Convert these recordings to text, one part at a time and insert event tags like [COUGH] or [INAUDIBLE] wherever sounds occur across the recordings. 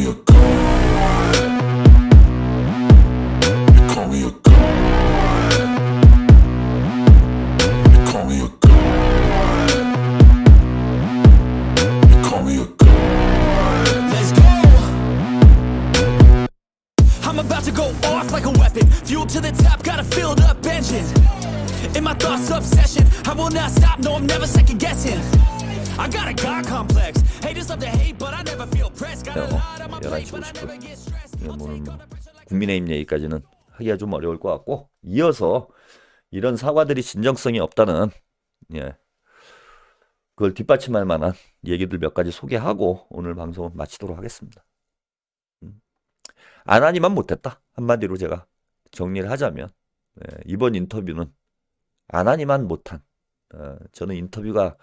me a God complex. Haters love to hate, but I never feel pressed. Got a lot on my plate, but I never get stressed. I'll take all the pressure like 국민의힘 얘기까지는 하기가 좀 어려울 것 같고 이어서 이런 사과들이 진정성이 없다는 예 그걸 뒷받침할 만한 얘기들 몇 가지 소개하고 오늘 방송은 마치도록 하겠습니다. 음. 안 하니만 못했다 한마디로 제가 정리를 하자면 예, 이번 인터뷰는 안 하니만 못한 어, 저는 인터뷰가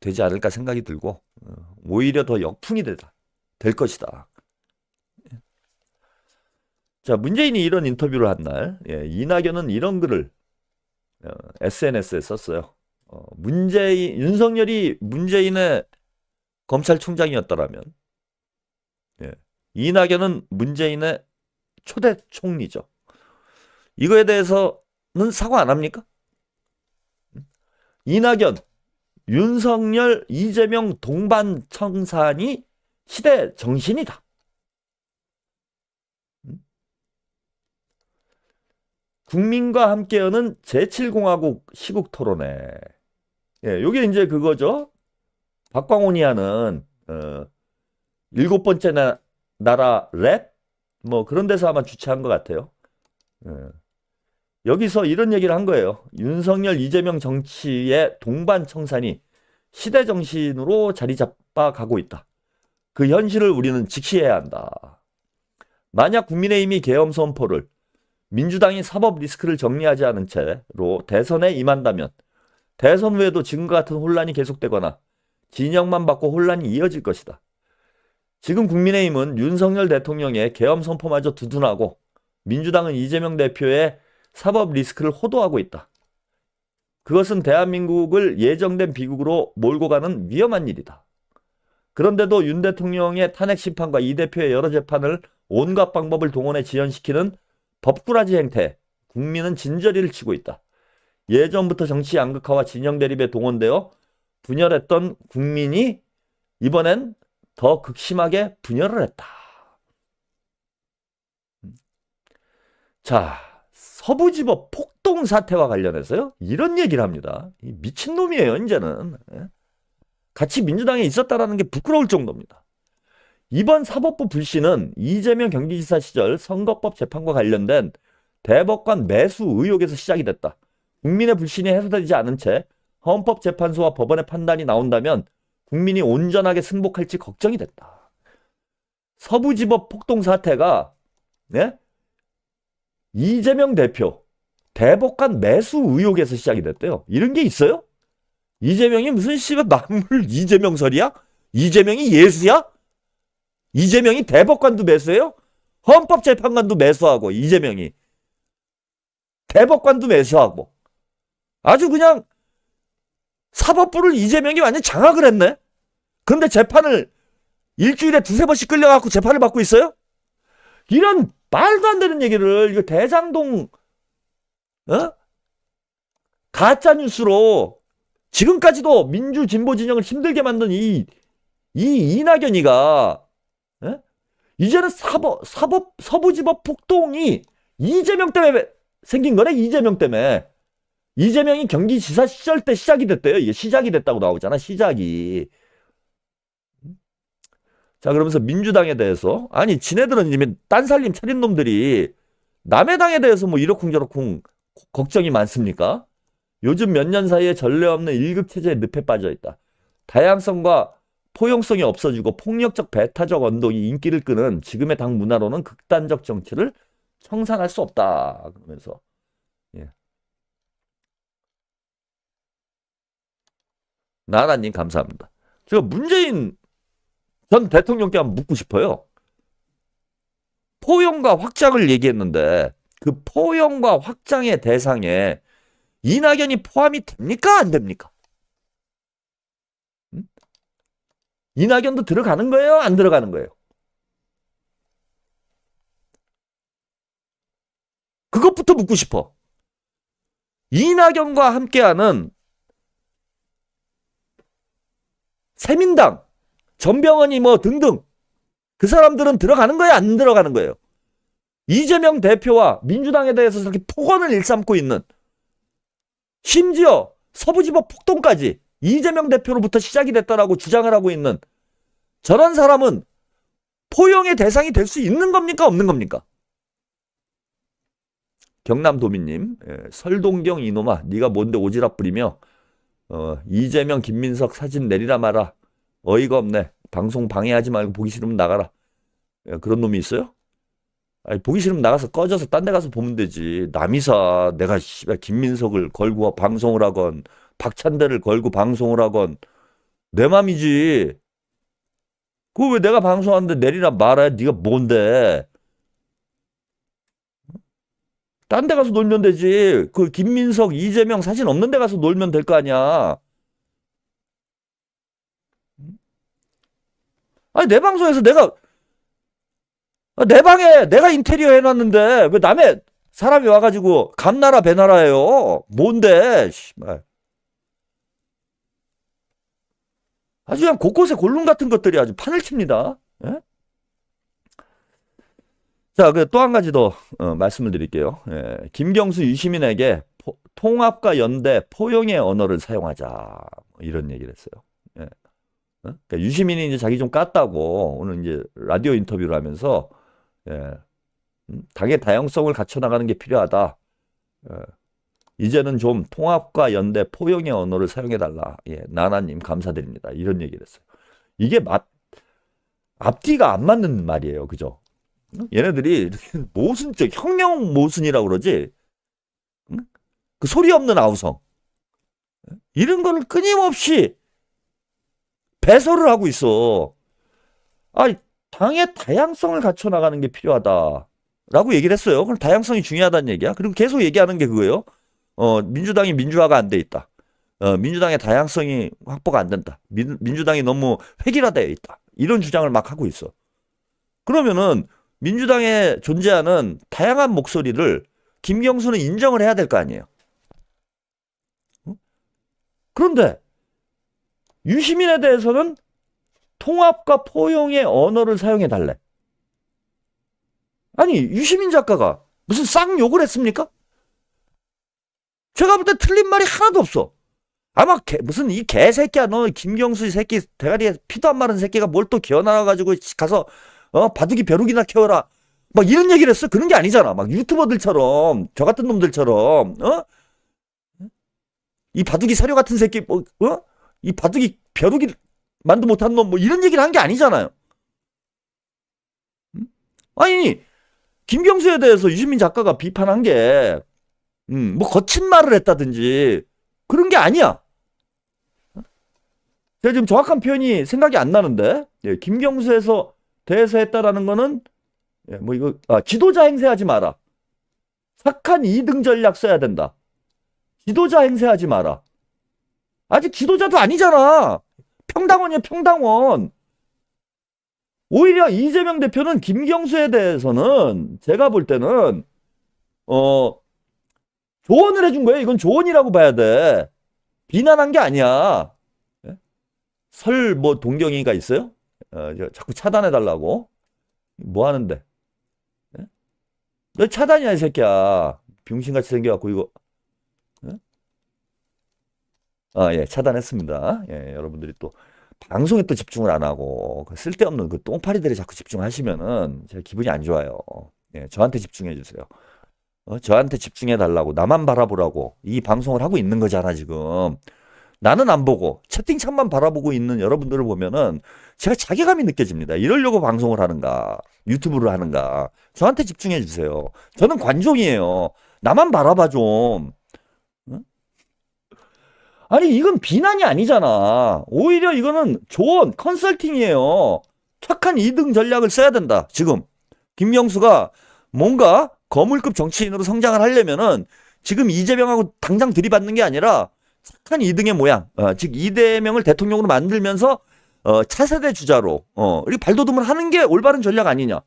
되지 않을까 생각이 들고 어, 오히려 더 역풍이 되다 될 것이다. 자, 문재인이 이런 인터뷰를 한 날, 예, 이낙연은 이런 글을 어, SNS에 썼어요. 어, 문재인, 윤석열이 문재인의 검찰총장이었더라면, 예, 이낙연은 문재인의 초대 총리죠. 이거에 대해서는 사과 안 합니까? 음? 이낙연, 윤석열, 이재명 동반 청산이 시대 정신이다. 국민과 함께하는 제7공화국 시국 토론회. 예, 요게 이제 그거죠. 박광훈이 하는 어, 일곱 번째 나, 나라 랩? 뭐 그런 데서 아마 주최한 것 같아요. 예. 여기서 이런 얘기를 한 거예요. 윤석열, 이재명 정치의 동반 청산이 시대 정신으로 자리 잡아 가고 있다. 그 현실을 우리는 직시해야 한다. 만약 국민의힘이 계엄 선포를 민주당이 사법 리스크를 정리하지 않은 채로 대선에 임한다면 대선 후에도 지금과 같은 혼란이 계속되거나 진영만 받고 혼란이 이어질 것이다. 지금 국민의힘은 윤석열 대통령의 계엄 선포마저 두둔하고 민주당은 이재명 대표의 사법 리스크를 호도하고 있다. 그것은 대한민국을 예정된 비극으로 몰고 가는 위험한 일이다. 그런데도 윤 대통령의 탄핵 심판과 이 대표의 여러 재판을 온갖 방법을 동원해 지연시키는 법꾸라지 행태, 국민은 진저리를 치고 있다. 예전부터 정치 양극화와 진영 대립에 동원되어 분열했던 국민이 이번엔 더 극심하게 분열을 했다. 자, 서부지법 폭동 사태와 관련해서요, 이런 얘기를 합니다. 이 미친놈이에요, 이제는. 예? 같이 민주당에 있었다라는 게 부끄러울 정도입니다. 이번 사법부 불씨는 이재명 경기지사 시절 선거법 재판과 관련된 대법관 매수 의혹에서 시작이 됐다. 국민의 불신이 해소되지 않은 채 헌법재판소와 법원의 판단이 나온다면 국민이 온전하게 승복할지 걱정이 됐다. 서부지법 폭동 사태가 네? 이재명 대표 대법관 매수 의혹에서 시작이 됐대요. 이런 게 있어요? 이재명이 무슨 씨발 만물 이재명설이야? 이재명이 예수야? 이재명이 대법관도 매수해요? 헌법재판관도 매수하고 이재명이 대법관도 매수하고 아주 그냥 사법부를 이재명이 완전 장악을 했네. 그런데 재판을 일주일에 두세 번씩 끌려갖고 재판을 받고 있어요? 이런 말도 안 되는 얘기를 이거 대장동 어? 가짜 뉴스로 지금까지도 민주 진보 진영을 힘들게 만든 이 이 이낙연이가 예? 이제는 사법, 사법, 서부지법 폭동이 이재명 때문에 생긴 거네, 이재명 때문에. 이재명이 경기지사 시절 때 시작이 됐대요. 이게 시작이 됐다고 나오잖아, 시작이. 자, 그러면서 민주당에 대해서, 아니, 지네들은 이미 딴 살림 차린 놈들이 남의 당에 대해서 뭐 이러쿵저러쿵 걱정이 많습니까? 요즘 몇 년 사이에 전례 없는 일극체제의 늪에 빠져 있다. 다양성과 포용성이 없어지고 폭력적 배타적 언덕이 인기를 끄는 지금의 당 문화로는 극단적 정치를 청산할 수 없다. 그러면서 예. 나나님 감사합니다. 제가 문재인 전 대통령께 한번 묻고 싶어요. 포용과 확장을 얘기했는데 그 포용과 확장의 대상에 이낙연이 포함이 됩니까? 안 됩니까? 음? 이낙연도 들어가는 거예요? 안 들어가는 거예요? 그것부터 묻고 싶어. 이낙연과 함께하는 새민당 전병헌이 뭐 등등 그 사람들은 들어가는 거예요? 안 들어가는 거예요? 이재명 대표와 민주당에 대해서 저렇게 폭언을 일삼고 있는 심지어 서부지법 폭동까지 이재명 대표로부터 시작이 됐다라고 주장을 하고 있는 저런 사람은 포용의 대상이 될 수 있는 겁니까? 없는 겁니까? 경남도민님, 예, 설동경 이놈아, 네가 뭔데 오지랖 부리며 어, 이재명, 김민석 사진 내리라 마라. 어이가 없네. 방송 방해하지 말고 보기 싫으면 나가라. 예, 그런 놈이 있어요? 아니, 보기 싫으면 나가서 꺼져서 딴 데 가서 보면 되지. 남이사 내가 씨발 김민석을 걸고 방송을 하건 박찬대를 걸고 방송을 하건 내 맘이지. 그거 왜 내가 방송하는데 내리라 말아야 네가 뭔데? 딴 데 가서 놀면 되지. 그 김민석, 이재명 사진 없는 데 가서 놀면 될 거 아니야. 아니 내 방송에서 내가 아, 내 방에 내가 인테리어 해놨는데 왜 남의 사람이 와가지고 감나라 배나라예요? 뭔데? 씨발. 아주 그냥 곳곳에 골룸 같은 것들이 아주 판을 칩니다. 예? 자, 그 또 한 가지 더 어, 말씀을 드릴게요. 예, 김경수 유시민에게 포- 통합과 연대 포용의 언어를 사용하자 뭐 이런 얘기를 했어요. 예. 어? 그러니까 유시민이 이제 자기 좀 깠다고 오늘 이제 라디오 인터뷰를 하면서 예, 음, 당의 다양성을 갖춰 나가는 게 필요하다. 예, 이제는 좀 통합과 연대 포용의 언어를 사용해 달라. 예, 나나님 감사드립니다. 이런 얘기를 했어요. 이게 맞 앞뒤가 안 맞는 말이에요. 그죠? 얘네들이 [LAUGHS] 모순적 혁명 모순이라고 그러지. 응? 그 소리 없는 아우성. 이런 거를 끊임없이 배설을 하고 있어. 아, 당의 다양성을 갖춰 나가는 게 필요하다 라고 얘기를 했어요. 그럼 다양성이 중요하다는 얘기야. 그리고 계속 얘기하는 게 그거예요. 어, 민주당이 민주화가 안 돼 있다. 어, 민주당의 다양성이 확보가 안 된다. 민, 민주당이 너무 획일화되어 있다. 이런 주장을 막 하고 있어. 그러면은 민주당에 존재하는 다양한 목소리를 김경수는 인정을 해야 될 거 아니에요. 어? 그런데 유시민에 대해서는 통합과 포용의 언어를 사용해 달래. 아니, 유시민 작가가 무슨 쌍욕을 했습니까? 제가 볼 때 틀린 말이 하나도 없어. 아마 개- 무슨 이 개새끼야 너 김경수 이 새끼 대가리에 피도 안 마른 새끼가 뭘 또 기어나와가지고 가서 어 바둑이 벼룩이나 키워라 막 이런 얘기를 했어 그런 게 아니잖아 막 유튜버들처럼 저 같은 놈들처럼 어? 이 바둑이 사료 같은 새끼 뭐 어? 이 바둑이 벼룩이 만도 못한 놈 뭐 이런 얘기를 한 게 아니잖아요 음? 아니 김경수에 대해서 유시민 작가가 비판한 게 음, 뭐 거친 말을 했다든지 그런 게 아니야. 제가 지금 정확한 표현이 생각이 안 나는데 예, 김경수에서 대해서 했다라는 거는 예, 뭐 이거 아, 지도자 행세하지 마라. 착한 2등 전략 써야 된다. 지도자 행세하지 마라. 아직 지도자도 아니잖아. 평당원이야 평당원. 오히려 이재명 대표는 김경수에 대해서는 제가 볼 때는 어 조언을 해준 거예요. 이건 조언이라고 봐야 돼. 비난한 게 아니야. 설 뭐 동경이가 있어요? 어, 저 자꾸 차단해 달라고. 뭐 하는데? 예? 너 차단이야, 이 새끼야. 병신같이 생겨갖고 이거. 예? 아, 예, 차단했습니다. 예, 여러분들이 또 방송에 또 집중을 안 하고 그 쓸데없는 그 똥파리들이 자꾸 집중하시면은 제가 기분이 안 좋아요. 예, 저한테 집중해 주세요. 어, 저한테 집중해 달라고 나만 바라보라고 이 방송을 하고 있는 거잖아 지금 나는 안 보고 채팅창만 바라보고 있는 여러분들을 보면은 제가 자괴감이 느껴집니다 이러려고 방송을 하는가 유튜브를 하는가 저한테 집중해 주세요 저는 관종이에요 나만 바라봐 좀 응? 아니 이건 비난이 아니잖아 오히려 이거는 조언 컨설팅이에요 착한 2등 전략을 써야 된다 지금 김명수가 뭔가 거물급 정치인으로 성장을 하려면은 지금 이재명하고 당장 들이받는 게 아니라 착한 2등의 모양, 어, 즉 이재명을 대통령으로 만들면서 어, 차세대 주자로 어, 이렇게 발돋움을 하는 게 올바른 전략 아니냐.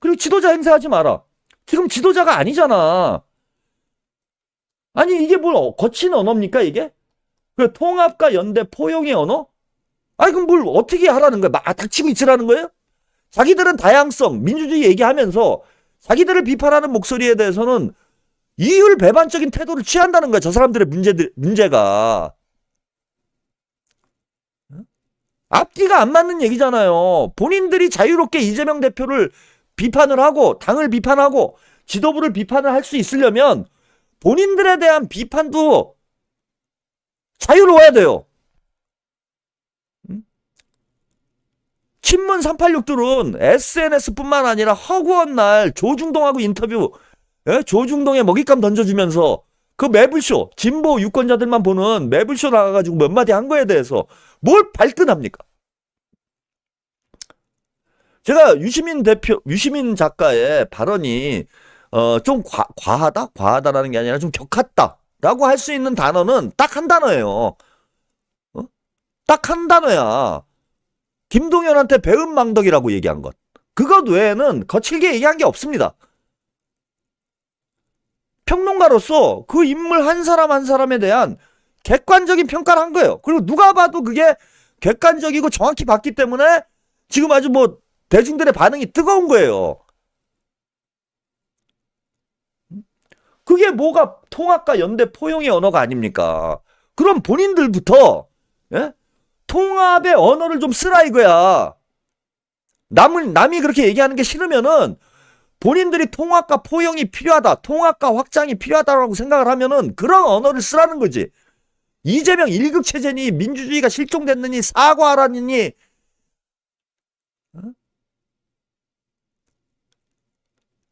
그리고 지도자 행세하지 마라. 지금 지도자가 아니잖아. 아니 이게 뭘 어- 거친 언어입니까 이게? 그 통합과 연대 포용의 언어? 아니 그럼 뭘 어떻게 하라는 거야? 막 닥치고 있으라는 거예요? 자기들은 다양성, 민주주의 얘기하면서 자기들을 비판하는 목소리에 대해서는 이율 배반적인 태도를 취한다는 거야. 저 사람들의 문제들 문제가 응? 앞뒤가 안 맞는 얘기잖아요. 본인들이 자유롭게 이재명 대표를 비판을 하고 당을 비판하고 지도부를 비판을 할 수 있으려면 본인들에 대한 비판도 자유로워야 돼요. 응? 친문 386들은 SNS뿐만 아니라 허구한 날 조중동하고 인터뷰, 예? 조중동에 먹잇감 던져주면서 그 매불쇼, 진보 유권자들만 보는 매불쇼 나가가지고 몇 마디 한 거에 대해서 뭘 발끈합니까? 제가 유시민 대표, 유시민 작가의 발언이 어, 좀 과, 과하다? 과하다라는 게 아니라 좀 격했다. 라고 할 수 있는 단어는 딱 한 단어예요. 어? 딱한 단어야. 김동연한테 배은 망덕이라고 얘기한 것. 그것 외에는 거칠게 얘기한 게 없습니다. 평론가로서 그 인물 한 사람 한 사람에 대한 객관적인 평가를 한 거예요. 그리고 누가 봐도 그게 객관적이고 정확히 봤기 때문에 지금 아주 뭐 대중들의 반응이 뜨거운 거예요. 그게 뭐가 통합과 연대 포용의 언어가 아닙니까? 그럼 본인들부터 예? 통합의 언어를 좀 쓰라 이거야. 남을 남이 그렇게 얘기하는 게 싫으면은 본인들이 통합과 포용이 필요하다, 통합과 확장이 필요하다라고 생각을 하면은 그런 언어를 쓰라는 거지. 이재명 일극 체제니 민주주의가 실종됐느니 사과하라느니 어?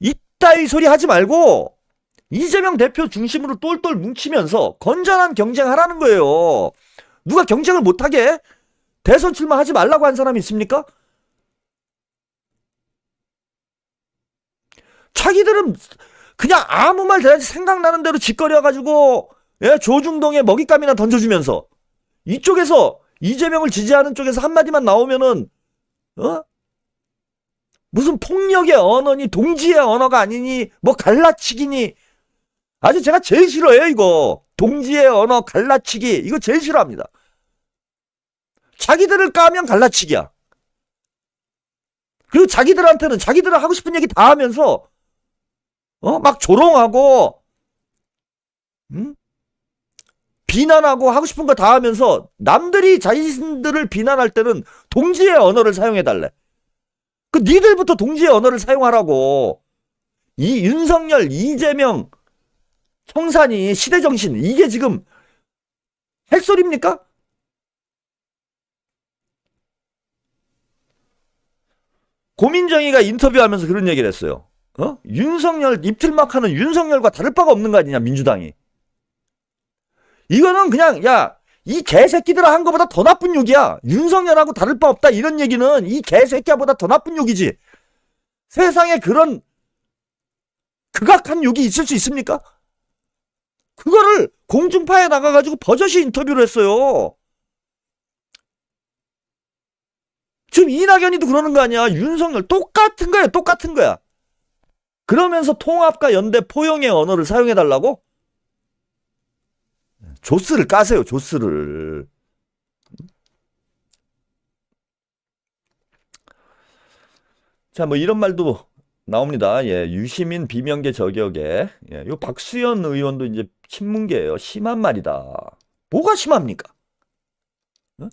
이따위 소리 하지 말고 이재명 대표 중심으로 똘똘 뭉치면서 건전한 경쟁하라는 거예요. 누가 경쟁을 못하게 대선 출마하지 말라고 한 사람이 있습니까? 자기들은 그냥 아무 말 대잔치 생각나는 대로 짓거려가지고 예, 조중동에 먹잇감이나 던져주면서 이쪽에서 이재명을 지지하는 쪽에서 한마디만 나오면은 어? 무슨 폭력의 언어니 동지의 언어가 아니니 뭐 갈라치기니 아주 제가 제일 싫어해요 이거. 동지의 언어 갈라치기. 이거 제일 싫어합니다. 자기들을 까면 갈라치기야. 그리고 자기들한테는 자기들은 하고 싶은 얘기 다 하면서 어? 막 조롱하고 음? 비난하고 하고 싶은 거 다 하면서 남들이 자신들을 비난할 때는 동지의 언어를 사용해 달래. 그 니들부터 동지의 언어를 사용하라고. 이 윤석열 이재명 청산이 시대정신 이게 지금 헬소리입니까? 고민정이가 인터뷰하면서 그런 얘기를 했어요. 어? 윤석열 입틀막 하는 윤석열과 다를 바가 없는 거 아니냐 민주당이. 이거는 그냥 야 이 개새끼들아 한 거보다 더 나쁜 욕이야. 윤석열하고 다를 바 없다 이런 얘기는 이 개새끼야보다 더 나쁜 욕이지. 세상에 그런 극악한 욕이 있을 수 있습니까? 그거를 공중파에 나가가지고 버젓이 인터뷰를 했어요. 지금 이낙연이도 그러는 거 아니야. 윤석열 똑같은 거야, 똑같은 거야. 그러면서 통합과 연대 포용의 언어를 사용해달라고? 조스를 까세요, 조스를. 자, 뭐 이런 말도 나옵니다. 예, 유시민 비명계 저격에 예, 요 박수현 의원도 이제 친문계예요. 심한 말이다. 뭐가 심합니까? 어?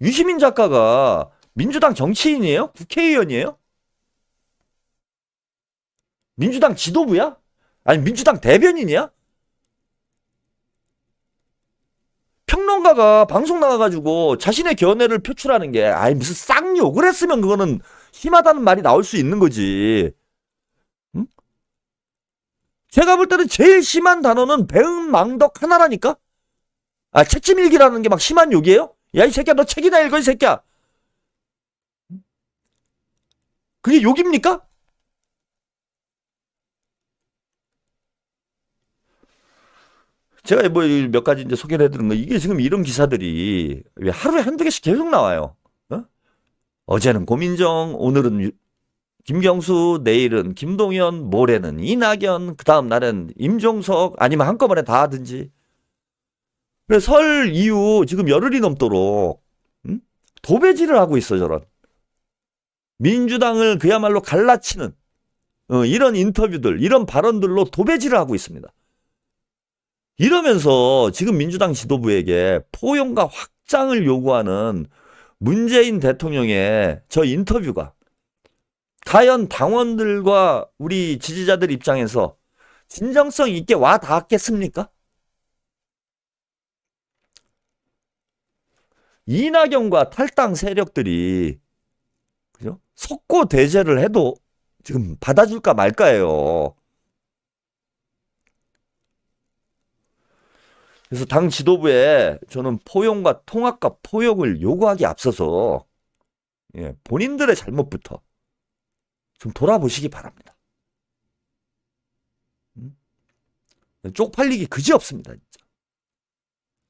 유시민 작가가 민주당 정치인이에요? 국회의원이에요? 민주당 지도부야? 아니 민주당 대변인이야? 평론가가 방송 나가가지고 자신의 견해를 표출하는 게 아이 무슨 쌍욕을 했으면 그거는 심하다는 말이 나올 수 있는 거지. 응? 제가 볼 때는 제일 심한 단어는 배은망덕 하나라니까. 아 책임일기라는 게 막 심한 욕이에요? 야 이 새끼야 너 책이나 읽어 이 새끼야. 그게 욕입니까? 제가 뭐 몇 가지 이제 소개를 해드린 거 이게 지금 이런 기사들이 왜 하루에 한두 개씩 계속 나와요. 어? 어제는 고민정, 오늘은 유- 김경수 내일은 김동연 모레는 이낙연 그 다음 날은 임종석 아니면 한꺼번에 다 하든지 그래서 설 이후 지금 열흘이 넘도록 음? 도배질을 하고 있어 저런 민주당을 그야말로 갈라치는 어, 이런 인터뷰들 이런 발언들로 도배질을 하고 있습니다. 이러면서 지금 민주당 지도부에게 포용과 확장을 요구하는 문재인 대통령의 저 인터뷰가 과연 당원들과 우리 지지자들 입장에서 진정성 있게 와 닿았겠습니까? 이낙연과 탈당 세력들이 그죠? 석고 대제를 해도 지금 받아줄까 말까예요. 그래서 당 지도부에 저는 포용과 통합과 포용을 요구하기 앞서서 예, 본인들의 잘못부터 좀 돌아보시기 바랍니다. 음? 쪽팔리기 그지 없습니다. 진짜.